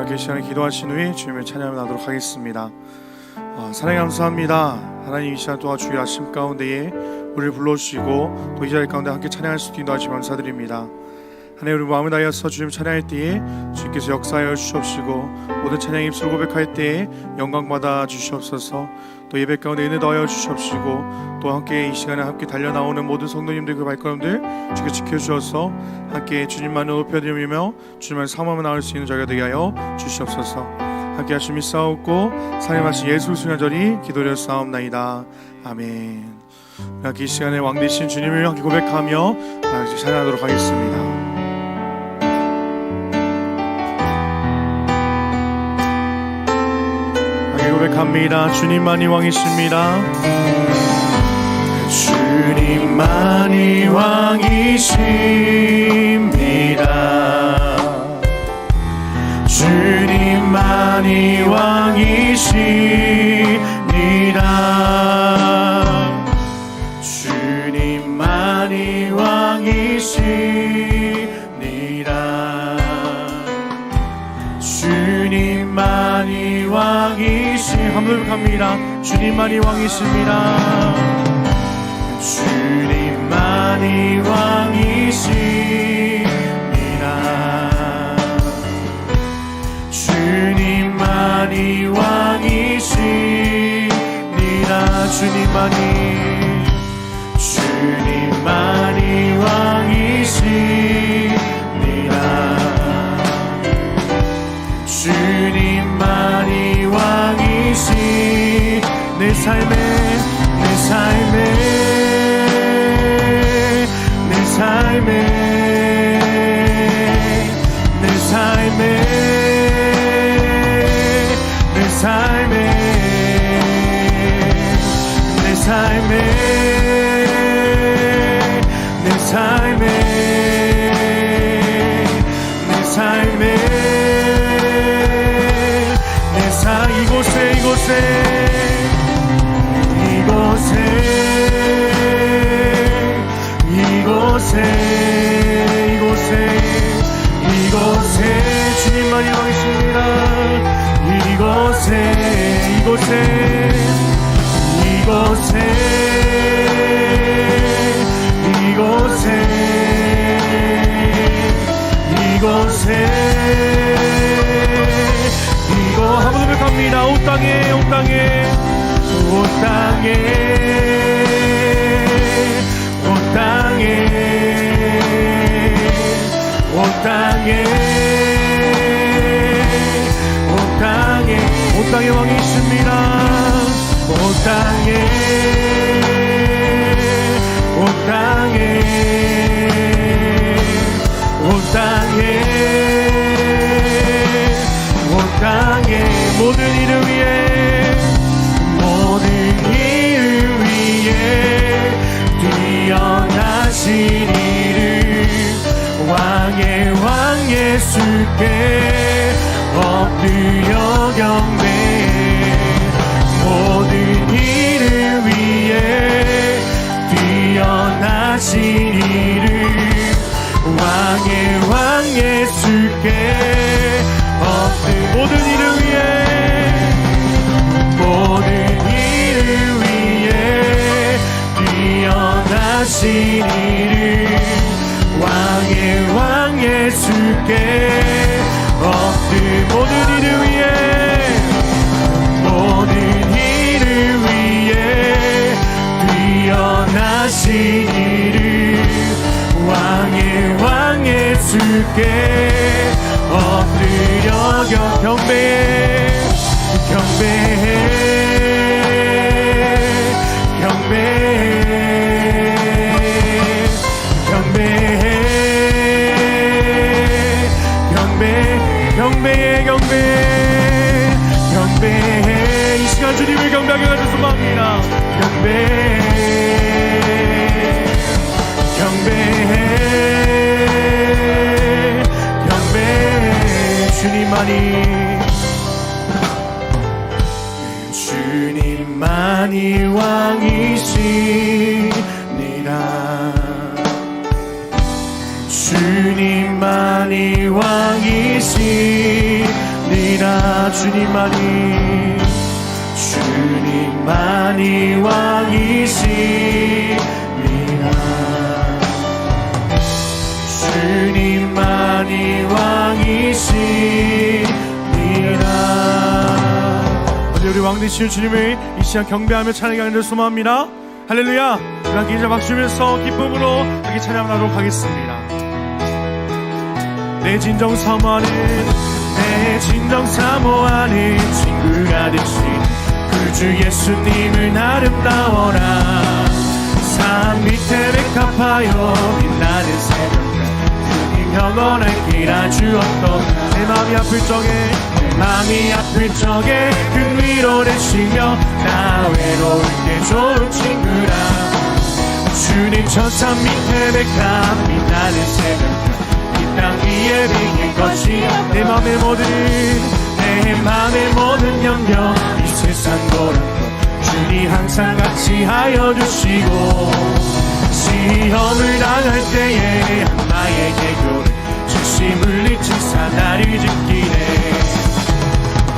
이렇게 시간에 기도하신 후에 주님을 찬양하도록 하겠습니다. 아, 사랑에 감사합니다. 하나님 이 시간 또한 주의 아심 가운데에 우리를 불러주시고 또 이 자리 가운데 함께 찬양할 수 있도록 하시 감사드립니다. 하나님 우리 마음을 다하여서 주님 찬양할 때에 주께서 역사하여 주시옵시고 모든 찬양 입술 고백할 때에 영광 받아 주시옵소서 또 예배 가운데 은혜 더하여 주시옵시고 또 함께 이 시간에 함께 달려 나오는 모든 성도님들 그 발걸음들 주께 지켜주셔서 함께 주님만을 높여드리며 주님만 사모하며 나올 수 있는 저희가 되게 하여 주시옵소서. 함께 하심 이 싸웠고 사랑하신 예수 수녀절이 기도를 싸움나이다. 아멘. 이 시간에 왕 되신 주님을 함께 고백하며 함께 찬양하도록 하겠습니다. 함께 고백합니다. 주님만이 왕이십니다 주님만이 왕이십니다. 주님만이 왕이십니다. 주님만이 왕이십니다. 주님만이 왕이시 한번 합니다. 주님만이 왕이십니다 주님만이 왕이십니다. 주님만이 왕이십니다. 주님만이 주님만이 왕이십니다 dreaming again. 뛰어나신 이를 왕의 왕 예수께 엎드 모든 일을 위해 모든 일을 위해 뛰어나신 이를 왕의 왕 예수께 엎드려 경배해 경배해 주님만이 왕이시니라. 주님만이 왕이시니라. 주님만이 주님만이 왕이시니라. 주님만이 왕이시니라 우리 왕 되시는 주님을 이 시간 경배하며 찬양하는 소망합니다. 할렐루야. 우리 함께 이제 박수 주면서 기쁨으로 함께 찬양하도록 하겠습니다. 내 진정 사모하는 내 진정 사모하는 친구가 되신 그주 예수님을 아름다워라. 산 밑에 백합하여 빛나는 새벽별 주님 영원할 길 아주 없던 내 마음이 아플 적에 내 마음이 아플 적에 그 위로 내쉬며 나 외로울 때 좋은 친구라. 주님 천산 밑에 백합 빛나는 새벽별 이땅 위에 비길 것이 내 맘의 모든 내 맘의 모든 염려 이 세상 고랑도 주님 항상 같이 하여 주시고 시험을 당할 때에 나의 개교를 즉시 물리치사 나를 지키네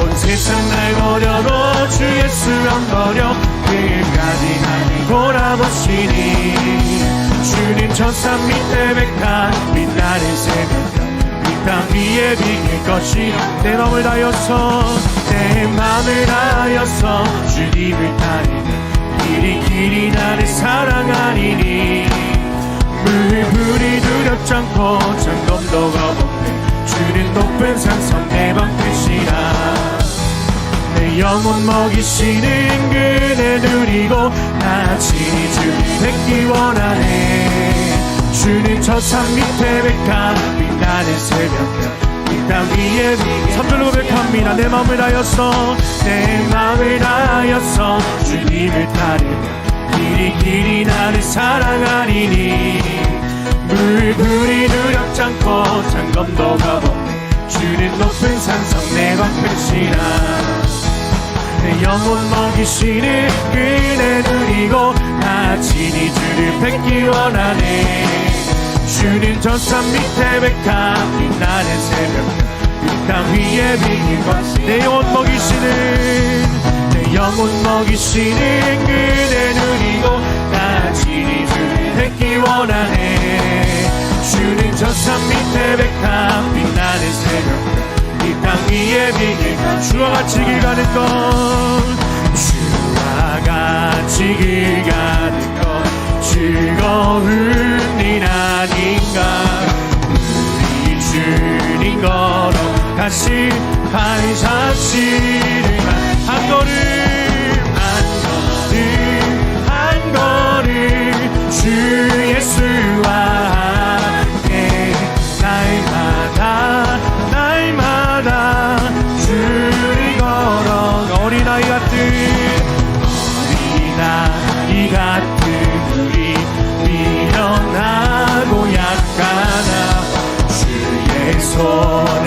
온 세상 날 버려도 주 예수 안 버려. 끝까지 나를 돌아보시니. 주님 천산 밑에 백한 빛나는 새벽별 이땅 위에 비길 것이 내 맘을 다하여서 내 맘을 다하여서 주님을 따르는 길이 길이 나를 사랑하리니. 물불이 두렵지 않고 점검도 겁없네 주는 높은 산성 내 방패시라. 내 영혼 먹이시는 그대 누리고 나 친히 주를 뵙기 원하네. 주는 저 산 밑에 백합 빛나는 새벽별 이땅 위에 삼절로 고백합니다. 내 마음을 다하여서 내 마음을 다하여서 주님을 따르며 길이 길이 나를 사랑하리니 물불이 두렵지 않고 장검도 겁없네 주는 높은 산성 내 방패시라 내 영혼 먹이시는 그네 누리고 나 친히 주를 뵙기 원하네. 주는 저산 밑에 백합 빛나는 새벽. 그땅 위에 비긴 것내 영혼 먹이시는 내 영혼 먹이시는 그네 누리고 나 친히 주를 뵙기 원하네 저산 밑에 백합 빛나는 새벽. 이 땅 위에 비길 주와 같이 길 가는 것. 주와 같이 길 가는 것. 즐거운 일 아닌가. 우리 주님 걸어 가시 반사치를 한 걸음 한 걸음 한 걸음. 주 예수와 같은 어린아이 같은 우리 미련하고 약하나 주의 손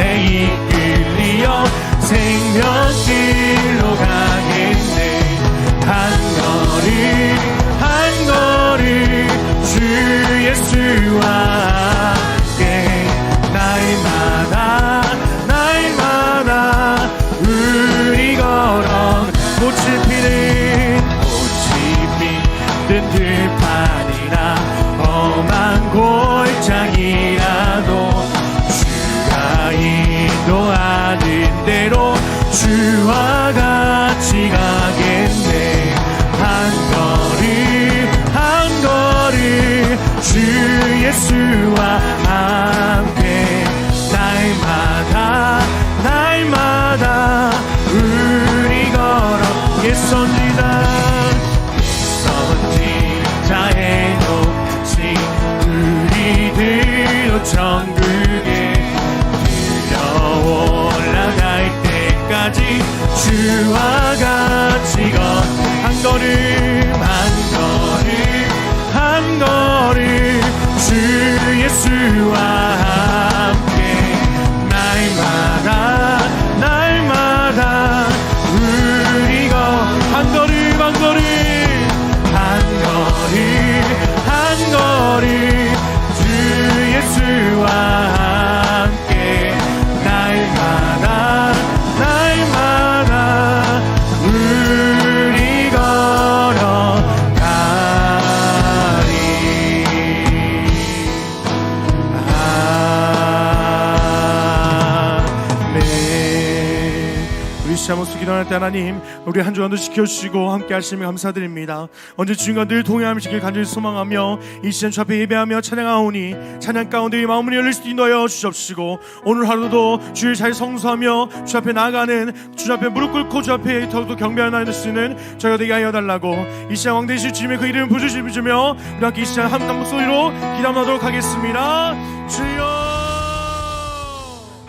시간 모습 기도할 때 하나님 우리 한 주간도 지켜주시고 함께 하시며 감사드립니다. 언제 주님과 늘 동행하시길 간절히 소망하며 이 시간 주 앞에 예배하며 찬양하오니 찬양 가운데 이 마음을 열릴 수 있노여 주시옵시고 오늘 하루도 주를 잘 성수하며 주 앞에 나아가는 주 앞에 무릎 꿇고 주 앞에 더욱더 경배하는 날수 있는 저희가 되게 하여 달라고 이 시간 왕대신 주님의 그 이름을 부르시며 우리 함께 이 시간 함께 목소리로 기도하도록 하겠습니다. 주여!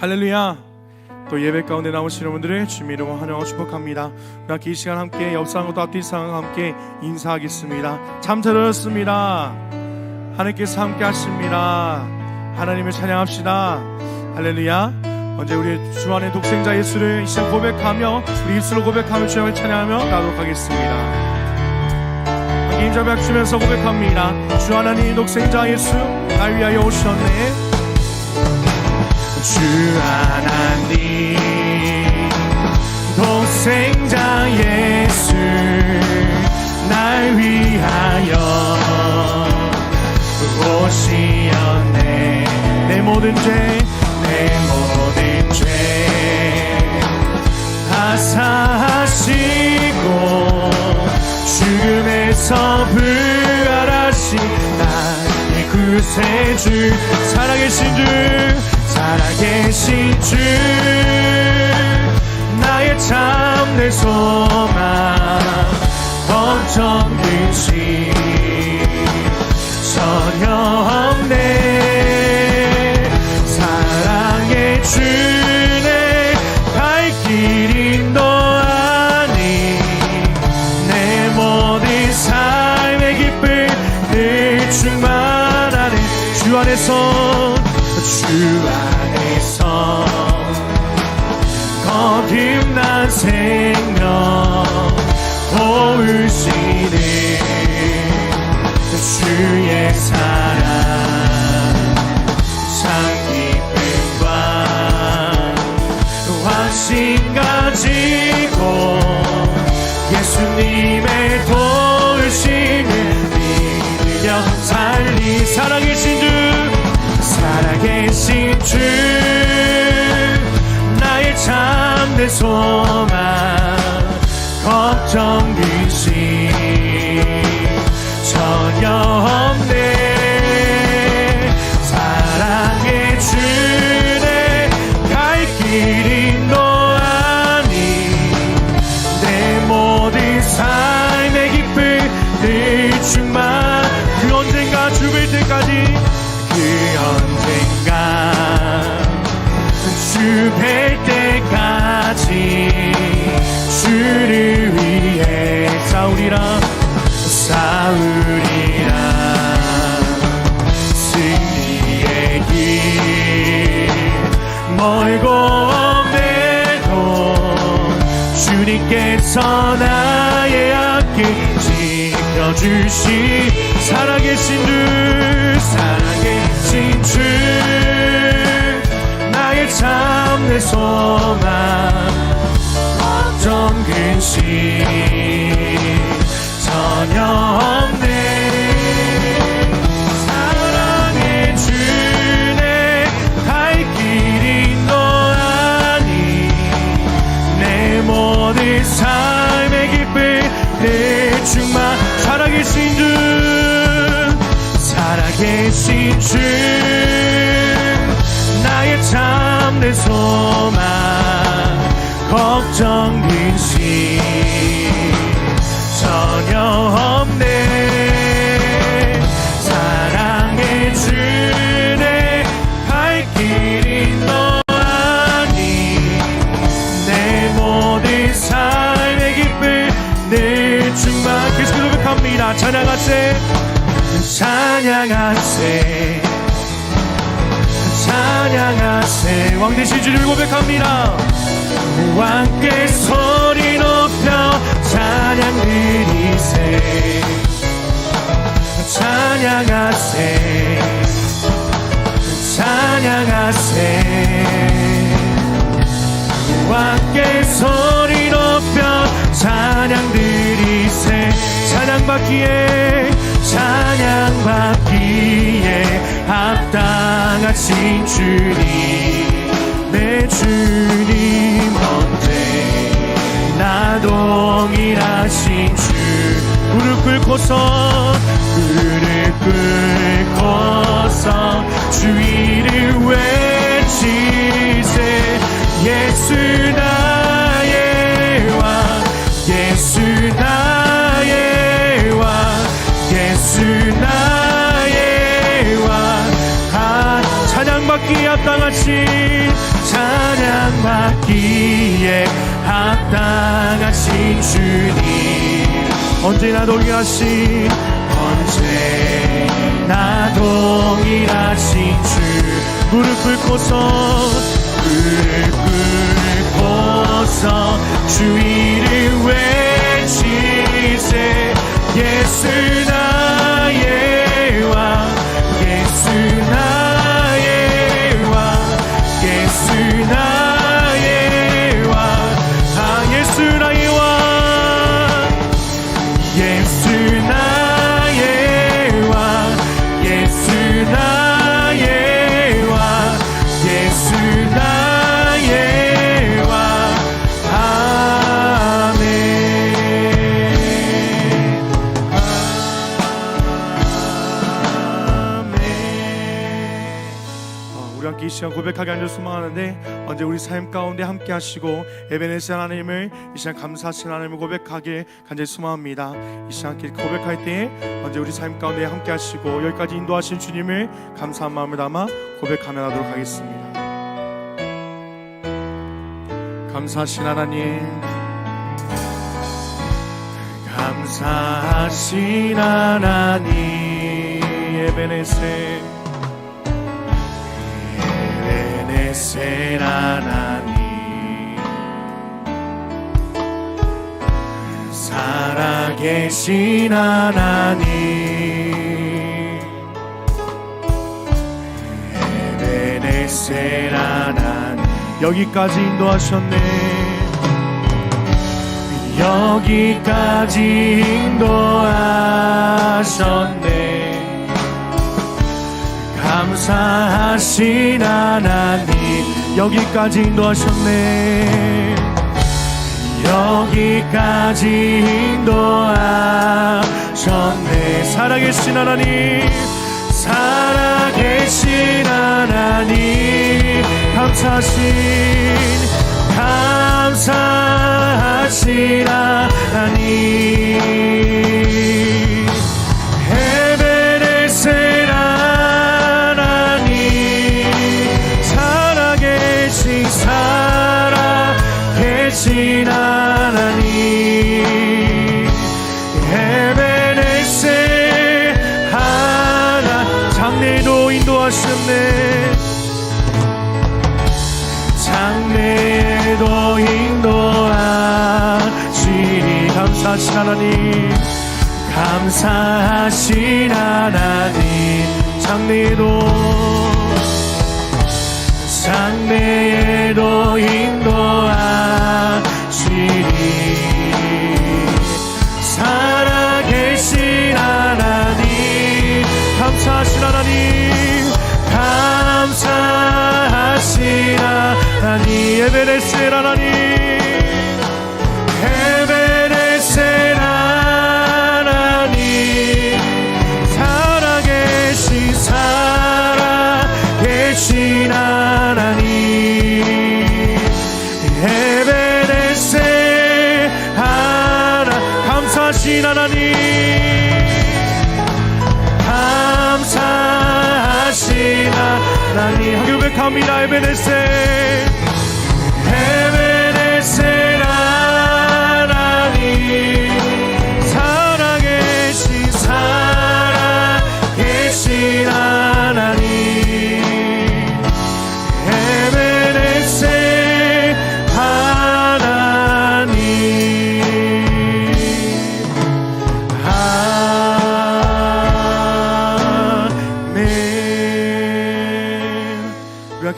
할렐루야 또 예배 가운데 나오시는 분들을 주님 이름으로 환영하고 축복합니다. 우리 이 시간 함께 옆상과 앞뒤 상과 함께 인사하겠습니다. 참 잘하셨습니다. 하나님께서 함께 하십니다. 하나님을 찬양합시다. 할렐루야. 언제 우리 주 안의 독생자 예수를 이 시간 고백하며 우리 입술로 고백하며 주님을 찬양하며 가도록 하겠습니다. 인자 박수면서 고백합니다. 주 하나님 독생자 예수 날 위하여 오셨네 주 하나님 독생자 예수 날 위하여 오시었네. 내 모든 죄 내 모든 죄다 사하시고 죽음에서 부활하신 나의 구세주 살아계신 주 살아계신 주 나의 참된 소망. 걱정 근심 전혀 없네. 사랑의 주내 너 아니. 내 모든 삶의 기쁨 늘 충만하네. 주 안에서 주 안에서 거듭난 생명 도우시는 주의 사 소망. 걱정 근심 주님께서 나의 앞길 지켜주시. 살아계신 주 살아계신 주. 나의 참된 소망. 걱정 근심 계신 주 나의 참된 소망 걱정 근심 왕대신 주를 고백합니다. 왕께 소리 높여 찬양 드리세. 찬양하세. 찬양하세. 왕께 소리 높여 찬양 드리세. 찬양 받기에 찬양 받기에 합당하신 주님. 내 주님 언제 나 동일하신 주? 무릎 꿇고서 무릎 꿇고서 주위를 외치세. 예수 나의 왕 예수 나의 왕 예수 나의 왕다 아, 찬양받기 합당하신 에 합당하신 주님. 언제나 동일하신? 언제나 동일하신 주. 무릎 꿇고서 무릎 꿇고서 주 이름 외치세. 예수 나 우리 함께 이 시간 고백하게 앉아 소망하는데 언제 우리 삶 가운데 함께 하시고 에베네스 하나님을 이 시간 감사하신 하나님을 고백하게 간절히 소망합니다. 이 시간 함께 고백할 때 언제 우리 삶 가운데 함께 하시고 여기까지 인도하신 주님을 감사한 마음을 담아 고백하며 하도록 하겠습니다. 감사하신 하나님 감사하신 하나님 에베네세 에베네셀 하나님. 살아계신 하나님. 에베네셀 하나님. 여기까지 인도하셨네. 여기까지 인도하셨네. 감사하신 하나님 여기까지 인도하셨네. 여기까지 인도하셨네. 살아계신 하나님 살아계신 하나님. 감사하신 하나님 감사하신 하나님. 감사하신 하나님. 장래에도 장래에도 인도하시니 살아계신 하나님. 감사하신 하나님. 감사하신 하나님. 에베레셀 하나님 나님 고백합니다 에베네셀 에베네셀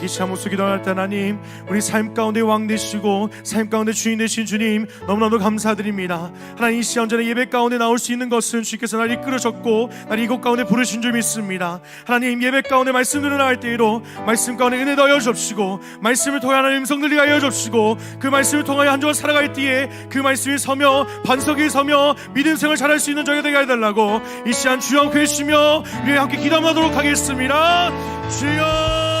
참으수 기도할 때 하나님 우리 삶 가운데 왕 되시고 삶 가운데 주인 되신 주님 너무나도 감사드립니다. 하나님 이 시간 전에 예배 가운데 나올 수 있는 것은 주께서 날 이끌어줬고 날 이곳 가운데 부르신 줄 믿습니다. 하나님 예배 가운데 말씀 들으나 할 때에도 말씀 가운데 은혜 더하여 주옵시고 말씀을 통해 하나님 음성 들리게 하여 주옵시고 그 말씀을 통하여 한 주간 살아갈 때에 그 말씀이 서며 반석이 서며 믿음 생활 잘할 수 있는 저희가 되게 해달라고 이 시간 주여 해주시며 우리 함께 기도하도록 하겠습니다. 주여